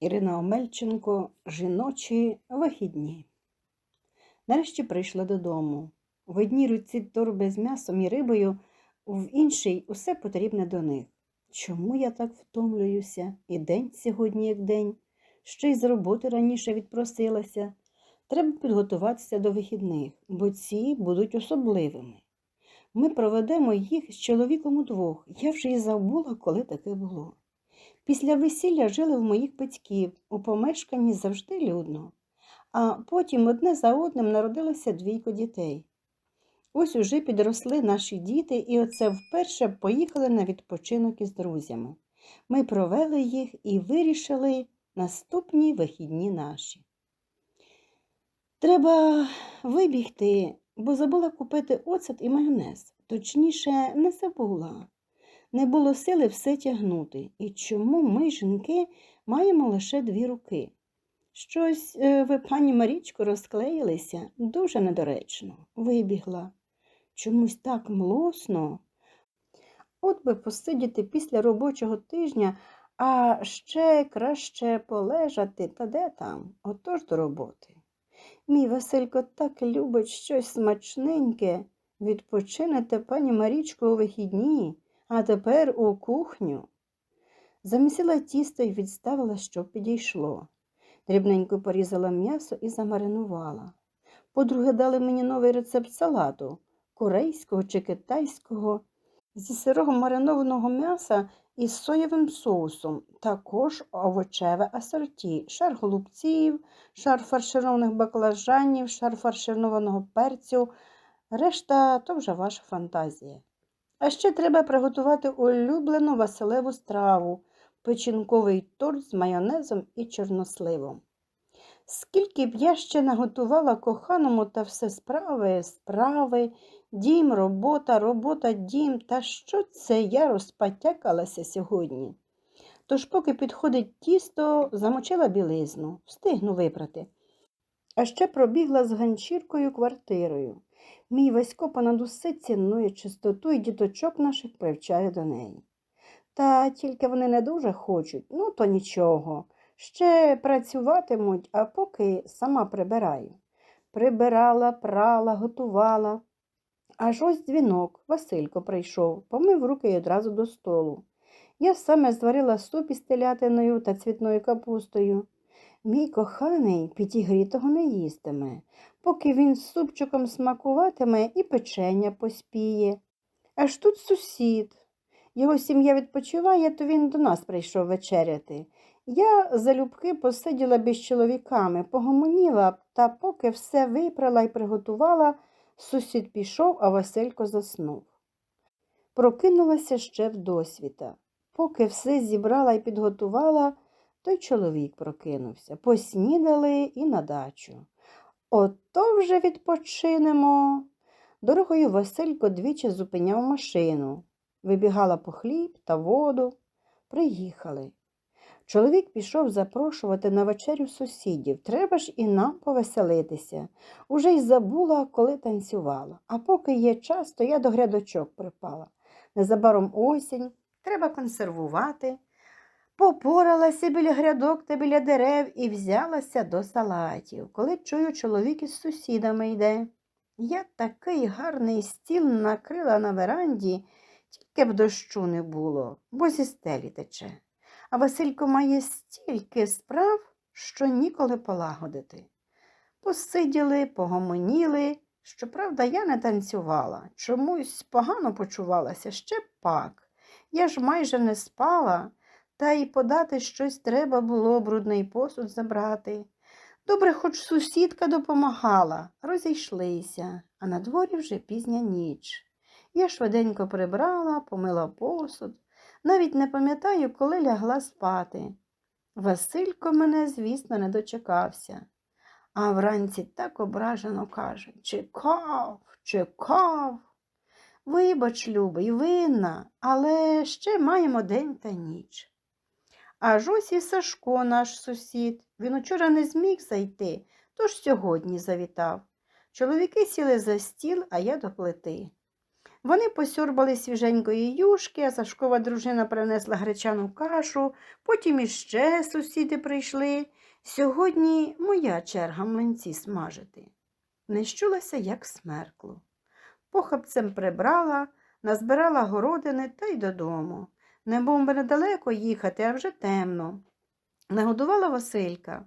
Ірина Омельченко Жіночі вихідні. Нарешті прийшла додому. В одній руці торби з м'ясом і рибою, в іншій усе потрібне до них. Чому я так втомлююся? І день сьогодні, як день, ще й з роботи раніше відпросилася. Треба підготуватися до вихідних, бо ці будуть особливими. Ми проведемо їх з чоловіком удвох. Я вже й забула, коли таке було. Після весілля жили в моїх батьків, у помешканні завжди людно, а потім одне за одним народилося двійко дітей. Ось уже підросли наші діти, і оце вперше поїхали на відпочинок із друзями. Ми провели їх і вирішили наступні вихідні наші. Треба вибігти, бо забула купити оцет і майонез. Точніше, не забула. Не було сили все тягнути. І чому ми, жінки, маємо лише дві руки? Щось е, ви, пані Марічко, розклеїлися дуже недоречно. Вибігла. Чомусь так млосно. От би посидіти після робочого тижня, а ще краще полежати, та де там, отож до роботи. Мій Василько так любить щось смачненьке. Відпочинете, пані Марічко, у вихідні, а тепер у кухню. Замісила тісто і відставила, щоб підійшло. Дрібненько порізала м'ясо і замаринувала. Подруги дали мені новий рецепт салату корейського чи китайського, зі сирого маринованого м'яса із соєвим соусом, також овочеве асорті, шар голубців, шар фаршированих баклажанів, шар фаршированого перцю. Решта то вже ваша фантазія. А ще треба приготувати улюблену Василеву страву, печінковий торт з майонезом і чорносливом. Скільки б я ще наготувала коханому та все справи, справи, дім, робота, робота, дім, та що це я розпатякалася сьогодні? Тож, поки підходить тісто, замочила білизну, встигну випрати. А ще пробігла з ганчіркою квартирою. Мій Васько понад усе цінує чистоту і діточок наших привчає до неї. Та тільки вони не дуже хочуть, ну то нічого. Ще працюватимуть, а поки сама прибираю. Прибирала, прала, готувала. Аж ось дзвінок, Василько прийшов, помив руки й одразу до столу. Я саме зварила суп із телятиною та цвітною капустою. Мій коханий підігрітого не їстиме, поки він з супчиком смакуватиме і печення поспіє. Аж тут сусід. Його сім'я відпочиває, то він до нас прийшов вечеряти. Я залюбки посиділа без чоловіками, погомоніла, та поки все випрала і приготувала, сусід пішов, а Василько заснув. Прокинулася ще в досвіта. Поки все зібрала і підготувала, той чоловік прокинувся. Поснідали і на дачу. Ото вже відпочинемо. Дорогою Василько двічі зупиняв машину. Вибігала по хліб та воду. Приїхали. Чоловік пішов запрошувати на вечерю сусідів. Треба ж і нам повеселитися. Уже й забула, коли танцювала. А поки є час, то я до грядочок припала. Незабаром осінь, треба консервувати. Попоралася біля грядок та біля дерев і взялася до салатів, коли чую, чоловік із сусідами йде. Я такий гарний стіл накрила на веранді, тільки б дощу не було, бо зі стелі тече. А Василько має стільки справ, що ніколи полагодити. Посиділи, погомоніли. Щоправда, я не танцювала, чомусь погано почувалася ще пак. Я ж майже не спала, та й подати щось треба було, брудний посуд забрати. Добре, хоч сусідка допомагала, розійшлися, а на дворі вже пізня ніч. Я швиденько прибрала, помила посуд, навіть не пам'ятаю, коли лягла спати. Василько мене, звісно, не дочекався, а вранці так ображено каже Чекав, чекав. Вибач, любий, винна, але ще маємо день та ніч. Аж ось і Сашко, наш сусід. Він учора не зміг зайти, тож сьогодні завітав. Чоловіки сіли за стіл, а я до плити. Вони посьорбали свіженької юшки, а Сашкова дружина принесла гречану кашу, потім іще сусіди прийшли. Сьогодні моя черга млинці смажити. Не як смеркло. Похапцем прибрала, назбирала городини та й додому. Не був би недалеко їхати, а вже темно. Нагодувала Василька.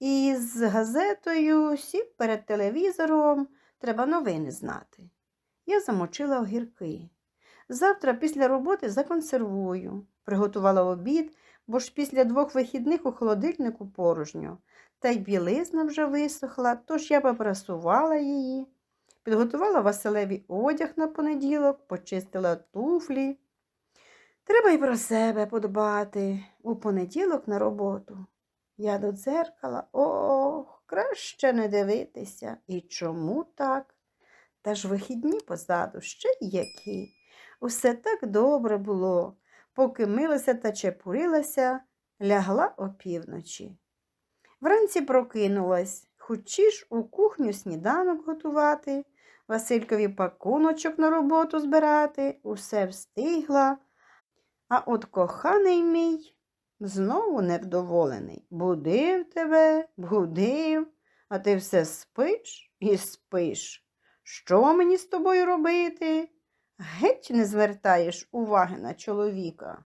І з газетою сів перед телевізором, треба новини знати. Я замочила огірки. Завтра після роботи законсервую. Приготувала обід, бо ж після двох вихідних у холодильнику порожньо. Та й білизна вже висохла, тож я попрасувала її. Підготувала Василеві одяг на понеділок, почистила туфлі. Треба й про себе подбати у понеділок на роботу. Я до дзеркала, ох, краще не дивитися. І чому так? Та ж вихідні позаду ще які. Усе так добре було, поки милася та чепурилася, лягла опівночі. Вранці прокинулась, хочеш у кухню сніданок готувати, Василькові пакуночок на роботу збирати, усе встигла. А от коханий мій знову невдоволений. Будив тебе, будив, а ти все спиш і спиш. Що мені з тобою робити? Геть не звертаєш уваги на чоловіка.